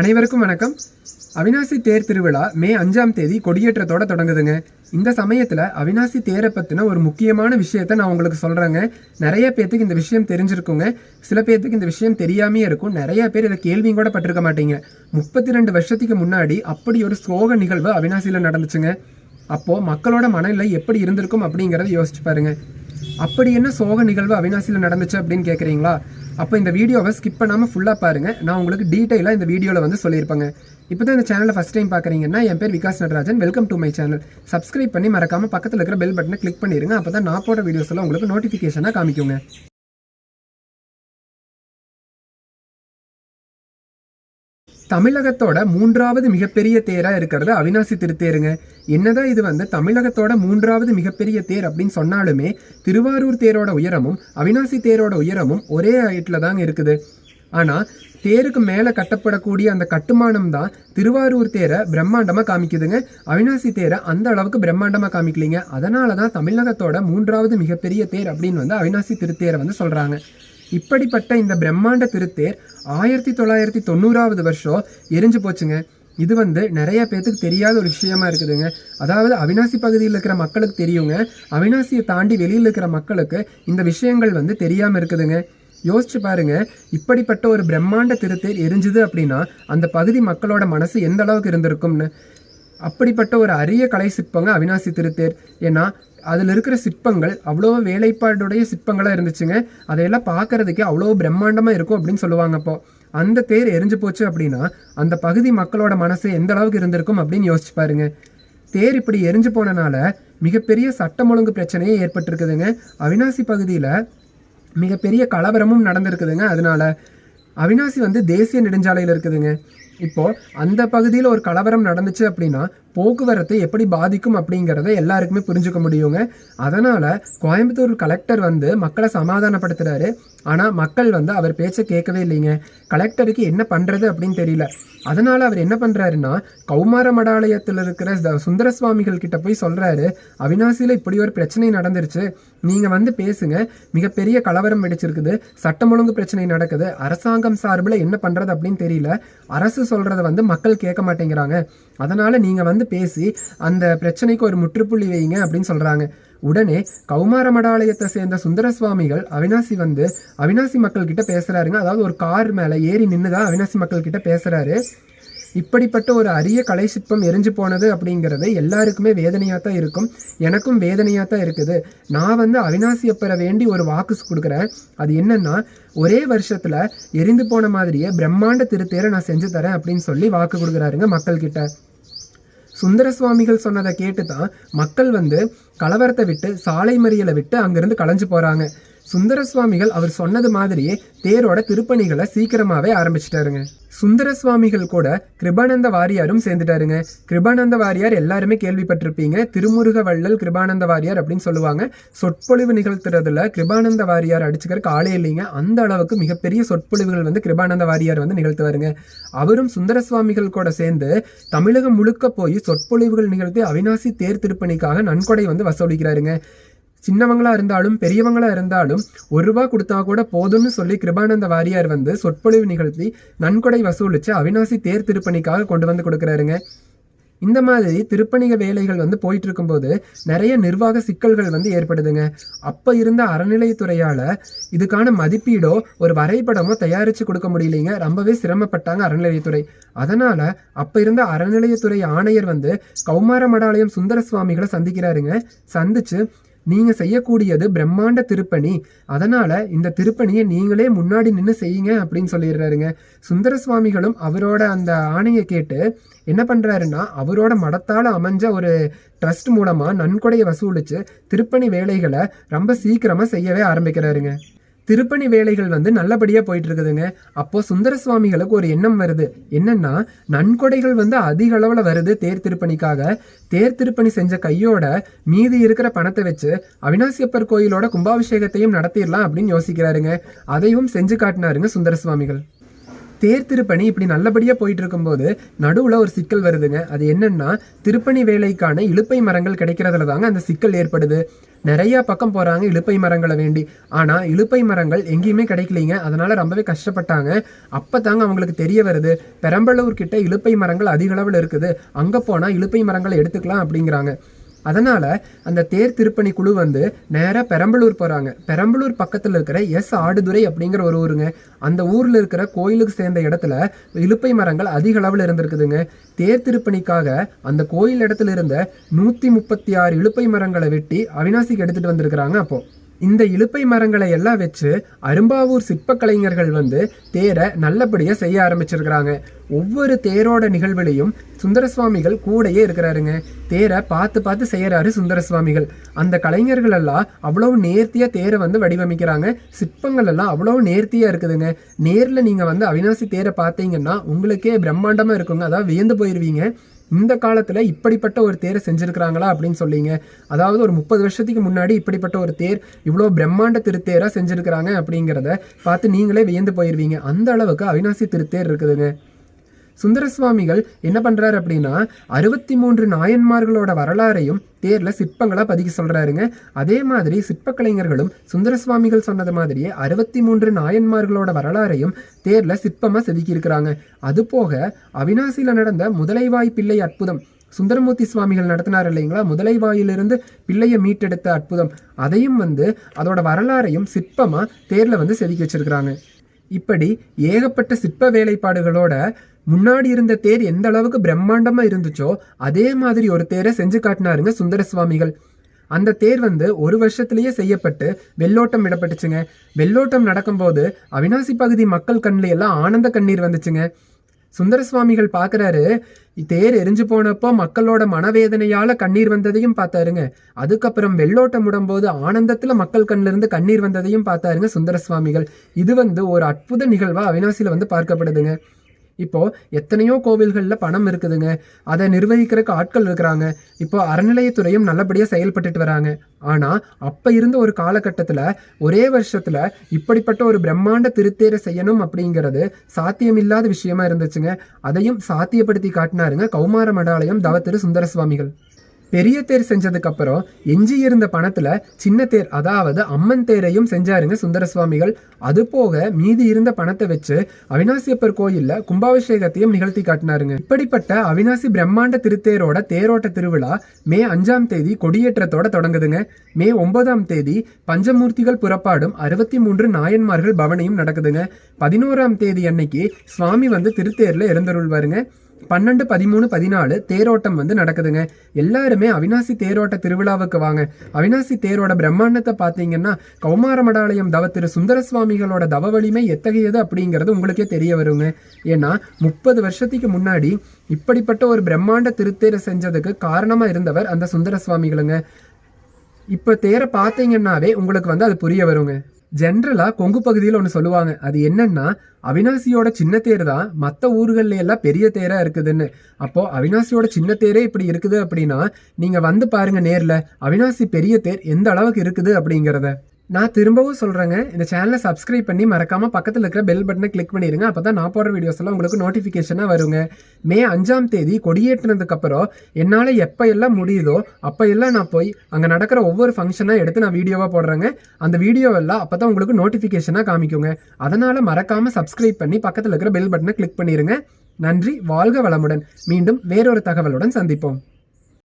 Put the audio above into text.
அனைவருக்கும் வணக்கம். அவினாசி தேர் திருவிழா மே அஞ்சாம் தேதி கொடியேற்றத்தோட தொடங்குதுங்க. இந்த சமயத்தில் அவினாசி தேரை பற்றின ஒரு முக்கியமான விஷயத்த நான் உங்களுக்கு சொல்கிறேங்க நிறைய பேர்த்துக்கு இந்த விஷயம் தெரிஞ்சிருக்குங்க. சில பேர்த்துக்கு இந்த விஷயம் தெரியாமே இருக்கும். நிறைய பேர் இதை கேள்வியும் கூட பட்டிருக்க மாட்டீங்க. முப்பத்தி ரெண்டு வருஷத்துக்கு முன்னாடி அப்படி ஒரு சோக நிகழ்வு அவினாசியில் நடந்துச்சுங்க. அப்போது மக்களோட மனநிலை எப்படி இருந்திருக்கும் அப்படிங்கிறத யோசிச்சு பாருங்க. அப்படி என்ன சோக நிகழ்வு அவினாசியில் நடந்துச்சு அப்படின்னு கேட்குறீங்களா அப்போ இந்த வீடியோவை ஸ்கிப் பண்ணாமல் ஃபுல்லாக பாருங்கள் நான் உங்களுக்கு டீட்டெயிலாக இந்த வீடியோவில் வந்து சொல்லியிருப்பேங்க. இப்போ தான் இந்த சேனலை ஃபஸ்ட் டைம் பார்க்குறீங்கன்னா என் பேர் Vikas Natarajan. Welcome to my channel subscribe பண்ணி மறக்காமல் பக்கத்தில் இருக்கிற பெல் பட்டனை கிளிக் பண்ணிடுங்க அப்போ தான் நான் போடுற வீடியோஸ் எல்லாம் உங்களுக்கு நோட்டிஃபிகேஷனாக காமிக்குங்க. தமிழகத்தோட மூன்றாவது மிகப்பெரிய தேராக இருக்கிறது அவினாசி திருத்தேருங்க. என்னதான் இது வந்து தமிழகத்தோட மூன்றாவது மிகப்பெரிய தேர் அப்படின்னு சொன்னாலுமே திருவாரூர் தேரோட உயரமும் அவினாசி தேரோட உயரமும் ஒரே ஹைட்டில் தாங்க இருக்குது. ஆனால் தேருக்கு மேலே கட்டப்படக்கூடிய அந்த கட்டுமானம் தான் திருவாரூர் தேரை பிரம்மாண்டமாக காமிக்குதுங்க. அவினாசி தேரை அந்த அளவுக்கு பிரம்மாண்டமாக காமிக்கலிங்க. அதனால தான் தமிழகத்தோட மூன்றாவது மிகப்பெரிய தேர் அப்படின்னு வந்து அவினாசி திருத்தேரை வந்து சொல்கிறாங்க இப்படிப்பட்ட இந்த பிரம்மாண்ட திருத்தேர் ஆயிரத்தி தொள்ளாயிரத்தி தொண்ணூறாவது வருஷம் எரிஞ்சு போச்சுங்க. இது வந்து நிறைய பேர்த்துக்கு தெரியாத ஒரு விஷயமா இருக்குதுங்க. அதாவது அவினாசி பகுதியில் இருக்கிற மக்களுக்கு தெரியுங்க. அவினாசியை தாண்டி வெளியில் இருக்கிற மக்களுக்கு இந்த விஷயங்கள் வந்து தெரியாமல் இருக்குதுங்க. யோசிச்சு பாருங்க. இப்படிப்பட்ட ஒரு பிரம்மாண்ட திருத்தேர் எரிஞ்சுது அப்படின்னா அந்த பகுதி மக்களோட மனசு எந்த அளவுக்கு இருந்திருக்கும்னு? அப்படிப்பட்ட ஒரு அரிய கலை சிற்பங்க அவினாசி திருத்தேர். ஏன்னா அதில் இருக்கிற சிற்பங்கள் அவ்வளோ வேலைப்பாடுடைய சிற்பங்களாக இருந்துச்சுங்க. அதையெல்லாம் பார்க்கறதுக்கே அவ்வளோ பிரம்மாண்டமாக இருக்கும் அப்படின்னு சொல்லுவாங்க அப்போ. அந்த தேர் எரிஞ்சு போச்சு அப்படின்னா அந்த பகுதி மக்களோட மனசு எந்த அளவுக்கு இருந்திருக்கும் அப்படின்னு யோசிச்சு பாருங்க. தேர் இப்படி எரிஞ்சு போனனால மிகப்பெரிய சட்டம் ஒழுங்கு பிரச்சனையே ஏற்பட்டிருக்குதுங்க. அவினாசி பகுதியில் மிகப்பெரிய கலவரமும் நடந்திருக்குதுங்க. அதனால அவினாசி வந்து தேசிய நெடுஞ்சாலையில் இருக்குதுங்க. இப்போ அந்த பகுதியில் ஒரு கலவரம் நடந்துச்சு அப்படின்னா போக்குவரத்து எப்படி பாதிக்கும் அப்படிங்கிறத எல்லாருக்குமே புரிஞ்சுக்க முடியுங்க. அதனால் கோயம்புத்தூர் கலெக்டர் வந்து மக்களை சமாதானப்படுத்துகிறாரு ஆனால் மக்கள் வந்து அவர் பேச்சை கேட்கவே இல்லைங்க. கலெக்டருக்கு என்ன பண்ணுறது அப்படின்னு தெரியல. அதனால் அவர் என்ன பண்ணுறாருன்னா கௌமார மடாலயத்தில் இருக்கிற சுந்தர சுவாமிகள் கிட்ட போய் சொல்கிறாரு அவினாசியில் இப்படி ஒரு பிரச்சனை நடந்துருச்சு. நீங்கள் வந்து பேசுங்க. மிகப்பெரிய கலவரம் வெடிச்சிருக்குது. சட்டம் ஒழுங்கு பிரச்சனை நடக்குது. அரசாங்கம் சார்பில் என்ன பண்ணுறது அப்படின்னு தெரியல. அரசு சொல்றத வந்து மக்கள் கேட்க மாட்டேங்கிறாங்க. அதனால நீங்க வந்து பேசி அந்த பிரச்சனைக்கு ஒரு முற்றுப்புள்ளி வைங்க அப்படின்னு சொல்றாங்க. உடனே கௌமார மடாலயத்தை சேர்ந்த சுந்தர சுவாமிகள் அவினாசி வந்து அவினாசி மக்கள் கிட்ட பேசுறாருங்க. அதாவது ஒரு கார் மேல ஏறி நின்னுதான் அவினாசி மக்கள் கிட்ட பேசுறாரு. இப்படிப்பட்ட ஒரு அரிய கலை சிற்பம் எரிஞ்சு போனது அப்படிங்கிறது எல்லாருக்குமே வேதனையாக தான் இருக்கும். எனக்கும் வேதனையாக தான் இருக்குது. நான் வந்து அவினாசியை பெற வேண்டி ஒரு வாக்கு கொடுக்குறேன். அது என்னன்னா ஒரே வருஷத்தில் எரிந்து போன மாதிரியே பிரம்மாண்ட திருத்தேரை நான் செஞ்சு தரேன் அப்படின்னு சொல்லி வாக்கு கொடுக்குறாருங்க மக்கள்கிட்ட. சுந்தர சுவாமிகள் சொன்னதை கேட்டு தான் மக்கள் வந்து கலவரத்தை விட்டு சாலை மறியலை விட்டு அங்கேருந்து கலைஞ்சு போகிறாங்க சுந்தர சுவாமிகள் அவர் சொன்னது மாதிரியே தேரோட திருப்பணிகளை சீக்கிரமாவே ஆரம்பிச்சிட்டாருங்க. சுந்தர சுவாமிகள் கூட கிருபானந்த வாரியாரும் சேர்ந்துட்டாருங்க. கிருபானந்த வாரியார் எல்லாருமே கேள்விப்பட்டிருப்பீங்க. திருமுருக வள்ளல் கிருபானந்த வாரியார் அப்படின்னு சொல்லுவாங்க. சொற்பொழிவு நிகழ்த்துறதுல கிருபானந்த வாரியார் அடிச்சுக்கிறதுக்கு ஆளே இல்லைங்க. அந்த அளவுக்கு மிகப்பெரிய சொற்பொழிவுகள் வந்து கிருபானந்த வாரியார் வந்து நிகழ்த்துவாருங்க. அவரும் சுந்தர சுவாமிகள் கூட சேர்ந்து தமிழகம் முழுக்க போய் சொற்பொழிவுகள் நிகழ்த்தி அவினாசி தேர் திருப்பணிக்காக நன்கொடை வந்து வசூலிக்கிறாருங்க. சின்னவங்களா இருந்தாலும் பெரியவங்களா இருந்தாலும் ஒரு ரூபா கொடுத்தா கூட போதும்னு சொல்லி கிருபானந்த வாரியார் வந்து சொற்பொழிவு நிகழ்த்தி நன்கொடை வசூலிச்சு அவினாசி தேர் திருப்பணிக்காக கொண்டு வந்து கொடுக்குறாருங்க. இந்த மாதிரி திருப்பணிக வேலைகள் வந்து போயிட்டு இருக்கும்போது நிறைய நிர்வாக சிக்கல்கள் வந்து ஏற்படுதுங்க. அப்போ இருந்த அறநிலையத்துறையால் இதுக்கான மதிப்பீடோ ஒரு வரைபடமோ தயாரித்து கொடுக்க முடியலைங்க. ரொம்பவே சிரமப்பட்டாங்க அறநிலையத்துறை. அதனால் அப்போ இருந்த அறநிலையத்துறை ஆணையர் வந்து கௌமார மடாலயம் சுந்தர சுவாமிகளை சந்திக்கிறாருங்க. சந்திச்சு நீங்க செய்யக்கூடியது பிரம்மாண்ட திருப்பணி. அதனால இந்த திருப்பணியை நீங்களே முன்னாடி நின்று செய்யுங்க அப்படின்னு சொல்லிடுறாருங்க. சுந்தர சுவாமிகளும் அவரோட அந்த ஆணையை கேட்டு என்ன பண்றாருன்னா அவரோட மடத்தால் அமைஞ்ச ஒரு ட்ரஸ்ட் மூலமா நன்கொடையை வசூலிச்சு திருப்பணி வேலைகளை ரொம்ப சீக்கிரமா செய்யவே ஆரம்பிக்கிறாருங்க. திருப்பணி வேலைகள் வந்து நல்லபடியாக போயிட்டு இருக்குதுங்க அப்போ சுந்தர சுவாமிகளுக்கு ஒரு எண்ணம் வருது. என்னன்னா நன்கொடைகள் வந்து அதிக அளவில் வருது தேர் திருப்பணிக்காக. தேர் திருப்பணி செஞ்ச கையோட மீதி இருக்கிற பணத்தை வச்சு அவினாசியப்பர் கோயிலோட கும்பாபிஷேகத்தையும் நடத்திடலாம் அப்படின்னு யோசிக்கிறாருங்க. அதையும் செஞ்சு காட்டினாருங்க சுந்தர சுவாமிகள் தேர் திருப்பணி இப்படி நல்லபடியாக போயிட்டு இருக்கும்போது நடுவில் ஒரு சிக்கல் வருதுங்க. அது என்னன்னா திருப்பணி வேலைக்கான இலுப்பை மரங்கள் கிடைக்கிறதுல தாங்க அந்த சிக்கல் ஏற்படுது. நிறையா பக்கம் போகிறாங்க இலுப்பை மரங்களை வேண்டி. ஆனால் இலுப்பை மரங்கள் எங்கேயுமே கிடைக்கலிங்க. அதனால் ரொம்பவே கஷ்டப்பட்டாங்க. அப்போ தாங்க அவங்களுக்கு தெரிய வருது பெரம்பலூர் கிட்ட இலுப்பை மரங்கள் அதிக அளவில் இருக்குது. அங்கே போனால் இலுப்பை மரங்களை எடுத்துக்கலாம் அப்படிங்கிறாங்க. அதனால் அந்த தேர் திருப்பணி குழு வந்து நேராக பெரம்பலூர் போகிறாங்க பெரம்பலூர் பக்கத்தில் இருக்கிற எஸ் ஆடுதுறை அப்படிங்கிற ஒரு ஊருங்க. அந்த ஊரில் இருக்கிற கோயிலுக்கு சேர்ந்த இடத்துல இழுப்பை மரங்கள் அதிக அளவில் இருந்திருக்குதுங்க. தேர் திருப்பணிக்காக அந்த கோயில் இடத்துல இருந்த நூற்றி முப்பத்தி ஆறு இழுப்பை மரங்களை வெட்டி அவினாசிக்கு எடுத்துகிட்டு வந்திருக்கிறாங்க அப்போது இந்த இலுப்பை மரங்களை எல்லாம் வச்சு அரும்பாவூர் சிற்பக்கலைஞர்கள் வந்து தேரை நல்லபடியாக செய்ய ஆரம்பிச்சிருக்கிறாங்க. ஒவ்வொரு தேரோட நிகழ்வுலையும் சுந்தர சுவாமிகள் கூடயே இருக்கிறாருங்க. தேரை பார்த்து பார்த்து செய்கிறாரு சுந்தர சுவாமிகள் அந்த கலைஞர்கள் எல்லாம் அவ்வளோ நேர்த்தியாக தேரை வந்து வடிவமைக்கிறாங்க. சிற்பங்கள் எல்லாம் அவ்வளோ நேர்த்தியாக இருக்குதுங்க. நேரில் நீங்கள் வந்து அவினாசி தேரை பார்த்தீங்கன்னா உங்களுக்கே பிரம்மாண்டமாக இருக்குங்க. அதாவது வியந்து போயிருவீங்க. இந்த காலத்தில் இப்படிப்பட்ட ஒரு தேரை செஞ்சுருக்கிறாங்களா அப்படின்னு சொல்லிங்க அதாவது ஒரு முப்பது வருஷத்துக்கு முன்னாடி இப்படிப்பட்ட ஒரு தேர் இவ்வளோ பிரம்மாண்ட திருத்தேராக செஞ்சுருக்கிறாங்க அப்படிங்கிறத பார்த்து நீங்களே வியந்து போயிடுவீங்க அந்த அளவுக்கு அவினாசி திருத்தேர் இருக்குதுங்க. சுந்தர சுவாமிகள் என்ன பண்ணுறாரு அப்படின்னா அறுபத்தி மூன்று நாயன்மார்களோட வரலாறையும் தேரில் சிற்பங்களாக பதிக்க சொல்கிறாருங்க அதே மாதிரி சிற்பக்கலைஞர்களும் சுந்தர சுவாமிகள் சொன்னது மாதிரியே அறுபத்தி மூன்று நாயன்மார்களோட வரலாறையும் தேரில் சிற்பமாக செதுக்கியிருக்கிறாங்க. அதுபோக அவினாசியில் நடந்த முதலைவாய் பிள்ளை அற்புதம் சுந்தரமூர்த்தி சுவாமிகள் நடத்தினார் இல்லைங்களா? முதலை வாயிலிருந்து பிள்ளையை மீட்டெடுத்த அற்புதம். அதையும் வந்து அதோட வரலாறையும் சிற்பமாக தேரில் வந்து செதுக்கி வச்சிருக்கிறாங்க. இப்படி ஏகப்பட்ட சிற்ப வேலைப்பாடுகளோட முன்னாடி இருந்த தேர் எந்த அளவுக்கு பிரம்மாண்டமாக இருந்துச்சோ அதே மாதிரி ஒரு தேரை செஞ்சு காட்டினாருங்க சுந்தர சுவாமிகள் அந்த தேர் வந்து ஒரு வருஷத்துலேயே செய்யப்பட்டு வெள்ளோட்டம் விடப்பட்டுச்சுங்க. வெள்ளோட்டம் நடக்கும்போது அவினாசி பகுதி மக்கள் கண்ணில் எல்லாம் ஆனந்த கண்ணீர் வந்துச்சுங்க. சுந்தர சுவாமிகள் பார்க்குறாரு தேர் எரிஞ்சு போனப்போ மக்களோட மனவேதனையால் கண்ணீர் வந்ததையும் பார்த்தாருங்க. அதுக்கப்புறம் வெள்ளோட்டம் விடும்போது ஆனந்தத்தில் மக்கள் கண்ணிலிருந்து கண்ணீர் வந்ததையும் பார்த்தாருங்க சுந்தர சுவாமிகள் இது வந்து ஒரு அற்புத நிகழ்வாக அவினாசியில் வந்து பார்க்கப்படுதுங்க. இப்போ எத்தனையோ கோவில்களில் பணம் இருக்குதுங்க. அதை நிர்வகிக்கிறதுக்கு ஆட்கள் இருக்கிறாங்க. இப்போ அறநிலையத்துறையும் நல்லபடியாக செயல்பட்டுட்டு வராங்க. ஆனால் அப்போ இருந்த ஒரு காலகட்டத்தில் ஒரே வருஷத்தில் இப்படிப்பட்ட ஒரு பிரம்மாண்ட திருத்தேரை செய்யணும் அப்படிங்கிறது சாத்தியமில்லாத விஷயமா இருந்துச்சுங்க. அதையும் சாத்தியப்படுத்தி காட்டினாருங்க கௌமார மடாலயம் தவத்திரு சுந்தர சுவாமிகள் பெரிய தேர் செஞ்சதுக்கு அப்புறம் எஞ்சி இருந்த பணத்துல சின்ன தேர் அதாவது அம்மன் தேரையும் செஞ்சாருங்க சுந்தர சுவாமிகள். அது போக மீதி இருந்த பணத்தை வச்சு அவினாசியப்பர் கோயில்ல கும்பாபிஷேகத்தையும் நிகழ்த்தி காட்டினாருங்க. இப்படிப்பட்ட அவினாசி பிரம்மாண்ட திருத்தேரோட தேரோட்ட திருவிழா மே அஞ்சாம் தேதி கொடியேற்றத்தோட தொடங்குதுங்க. மே ஒன்பதாம் தேதி பஞ்சமூர்த்திகள் புறப்பாடும் அறுபத்தி மூன்று நாயன்மார்கள் பவனையும் நடக்குதுங்க. பதினோராம் தேதி அன்னைக்கு சுவாமி வந்து திருத்தேர்ல எழுந்தருள்வாருங்க. பன்னெண்டு பதிமூணு பதினாலு தேரோட்டம் வந்து நடக்குதுங்க. எல்லாருமே அவினாசி தேரோட்ட திருவிழாவுக்கு வாங்க. அவினாசி தேரோட பிரம்மாண்டத்தை பார்த்தீங்கன்னா கௌமாரமடாலயம் தவ திரு சுந்தர சுவாமிகளோட தவ வலிமை எத்தகையது அப்படிங்கிறது உங்களுக்கே தெரிய வருங்க. ஏன்னா முப்பது வருஷத்துக்கு முன்னாடி இப்படிப்பட்ட ஒரு பிரம்மாண்ட திருத்தேரை செஞ்சதுக்கு காரணமாக இருந்தவர் அந்த சுந்தர சுவாமிகளுங்க இப்போ தேரை பார்த்தீங்கன்னாவே உங்களுக்கு வந்து அது புரிய வருங்க. ஜென்ரலாக கொங்கு பகுதியில் ஒன்று சொல்லுவாங்க. அது என்னன்னா அவினாசியோட சின்ன தேர் தான் மற்ற ஊர்கள்ல எல்லாம் பெரிய தேரா இருக்குதுன்னு. அப்போ அவினாசியோட சின்ன தேரே இப்படி இருக்குது அப்படின்னா நீங்க வந்து பாருங்க நேர்ல அவினாசி பெரிய தேர் எந்த அளவுக்கு இருக்குது அப்படிங்கிறத. நான் திரும்பவும் சொல்கிறேங்க இந்த சேனலை சப்ஸ்கிரைப் பண்ணி மறக்காமல் பக்கத்தில் இருக்கிற பெல் பட்டனை கிளிக் பண்ணிடுங்க. அப்போ தான் நான் போடுற வீடியோஸ் எல்லாம் உங்களுக்கு நோட்டிஃபிகேஷனாக வருங்க. மே அஞ்சாம் தேதி கொடியேற்றினதுக்கப்புறம் என்னால் எப்போ எல்லாம் முடியுதோ அப்போ எல்லாம் நான் போய் அங்கே நடக்கிற ஒவ்வொரு ஃபங்க்ஷனாக எடுத்து நான் வீடியோவாக போடுறேங்க. அந்த வீடியோவெல்லாம் அப்போ தான் உங்களுக்கு நோட்டிஃபிகேஷனாக காமிக்குங்க. அதனால் மறக்காமல் சப்ஸ்கிரைப் பண்ணி பக்கத்தில் இருக்கிற பெல் பட்டனை கிளிக் பண்ணிடுங்க. நன்றி வாழ்க வளமுடன். மீண்டும் வேறொரு தகவலுடன் சந்திப்போம்.